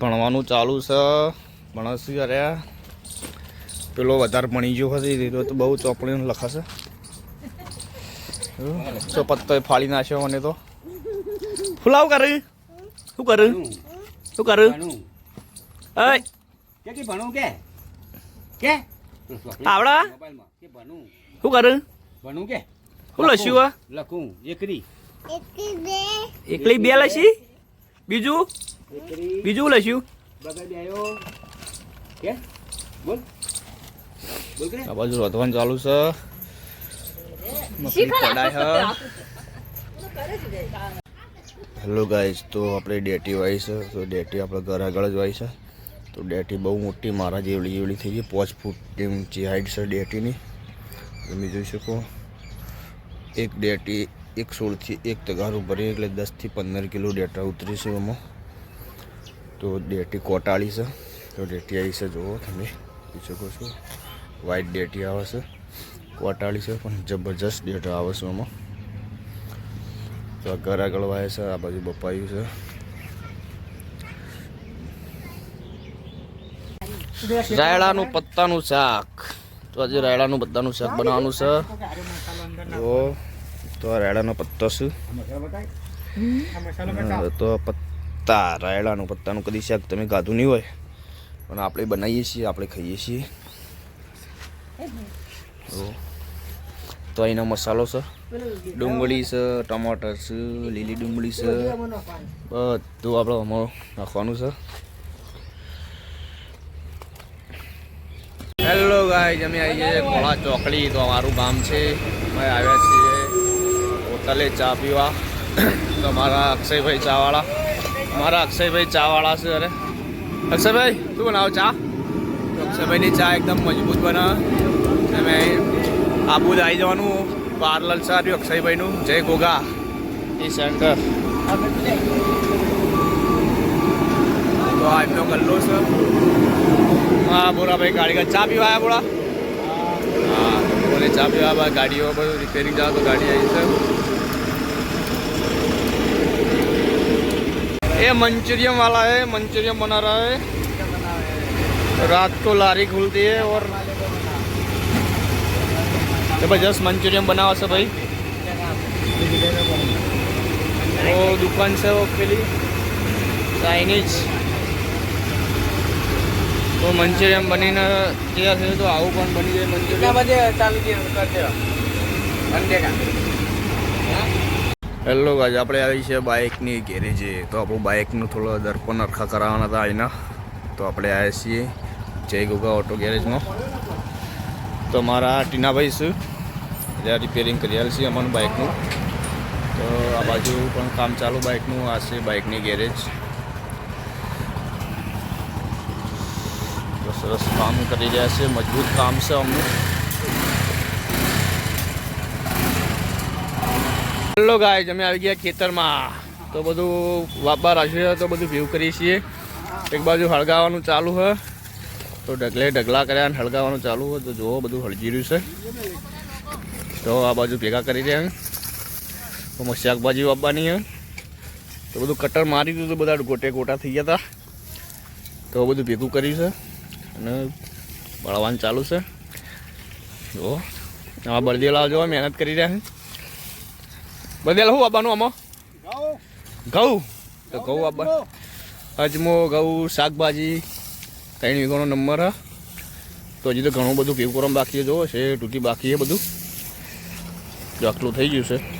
ભણવાનું ચાલુ છે. ભણસી કર્યા પેલો વધારે ભણી ગયો હશે તો બહુ ચોપડીનું લખાશે. તો પત્તો ફાળી નાખ્યો મને તો. ફુલાવ કરે? શું કરે? શું કરે? એ. કે કે ભણું કે? કે? આવડા? કે ભણું? શું કરે? ભણું કે? શું લસ્યું લખું. એકરી. એકલી બે લસી બીજું? બીજું લઈશું બગડ આવ્યો કે? બોલ. બોલ કે આ બાજુ રોધવાનું ચાલુ છે. હેલો ગાઈઝ તો આપણે ડેટી વાઈ છે તો ડેટી આપણે ઘર આગળ જ વાઈ છે. તો ડેટી બહુ મોટી મારા જેવડી જેવડી થઈ ગઈ પાંચ ફૂટ ઊંચી હાઈટ છે ડેટીની. તમે જોઈ શકો. એક ડેટી એક સોળથી એક તગારું ભરી એટલે દસથી પંદર કિલો ડેટા ઉતરી છે એમાં. તો ડેટી કોટાળી છે. તો ડેટી આવી છે. જુઓ તમે જોઈ શકો છો. વ્હાઇટ ડેટી આવે છે. કોટાળી છે પણ જબરજસ્ત ડેટા આવે છે એમાં તો આ ઘર આગળ વાય છે આ બાજુ બપાયું છે. રાયડાનું પત્તાનું શાક. તો આજે રાયડાનું પત્તાનું શાક બનાવવાનું છે. તો તો આ રાયડાનો પત્તો છે. તો પત્તા રાયડાનું પત્તાનું કદી શાક તમે ગાધું નહીં હોય. પણ આપણે બનાવીએ છીએ, આપણે ખાઈએ છીએ. તો અહીંનો મસાલો છે. ડુંગળી છે, ટમાટર છે, લીલી ડુંગળી છે. બધું આપણે આમાં નાખવાનું છે. હેલો ગાય અમે આવી છીએ ઘોડા ચોકડી. તો અમારું ગામ છે. અમે આવ્યા છીએ હોટલે ચા પીવા. તમારા મારા અક્ષયભાઈ ચાવાળા. મારા અક્ષયભાઈ ચાવાળા છે અરે. અક્ષયભાઈ શું બનાવો ચા? તો અક્ષયભાઈની ચા એકદમ મજબૂત બનાવે અને આબુ જ આવી જવાનું પાર્લર છે આવ્યું અક્ષયભાઈનું. જય ગોગા. એ સેન્ટર તો આ એમનો ગલ્લો છે. હા બોરાભાઈ ગાડી ચા પીવા આવ્યા બોલા હા બોલે ચા પીવા ગાડીઓ બધું રિપેરિંગ જવા તો ગાડી આવી છે. ये मंचूरियन वाला है मंचूरियन बना रहा है रात को लारी खुलती है और जबरदस्त मंचूरियन बनावा છે ભાઈ वो दुकान से वो પેલી ચાઇનીઝ તો મંચુરિયન બનીને તૈયાર થયું તો આવું પણ બની જાય મંચુરિયન બધે ચાલુ કરી દેવા અંડેકા હેલો ગાજ આપણે આવી છે બાઇકની ગેરેજે. તો આપણું બાઇકનું થોડો દર્પણ અરખા કરાવવાના હતા અહીંના તો આપણે આવ્યા છીએ જય ગોગા ઓટો ગેરેજમાં. તો મારા ટીનાભાઈ છે. જ્યાં રિપેરિંગ કરી આવેલ છે અમારું બાઇકનું. તો આ બાજુ પણ કામ ચાલુ બાઇકનું, આ છે બાઇકની ગેરેજ. તો સરસ કામ કરી રહ્યા છે, મજબૂત કામ છે અમનું. હેલો ગાય અમે આવી ગયા ખેતરમાં. તો બધું વાપા રાખ્યું છે, તો બધું ભેગું કરીએ છીએ. એક બાજુ હળગાવવાનું ચાલુ છે. તો ઢગલે ઢગલા કર્યા અને હળગાવવાનું ચાલુ હોય તો જુઓ, બધું હળગી રહ્યું છે. તો આ બાજુ ભેગા કરી રહ્યા મસ્ત શાકભાજી વાપવાની હે તો બધું કટર મારી દીધું તો બધા ગોટે ગોટા થઈ ગયા હતા. તો બધું ભેગું કર્યું છે. અને બળવાનું ચાલુ છે. જુઓ, આ બળદેલા જો મહેનત કરી રહ્યા છે. બધેલા શું આપવાનું આમાં? ઘઉં. તો ઘઉં આપવા. અજમો ઘઉં શાકભાજી ત્રણ વીઘોનો નંબર હા. તો હજી તો ઘણું બધું પીવું કરવાનું બાકી જોવો છે તૂટી બાકી છે બધું. જો આટલું થઈ ગયું છે.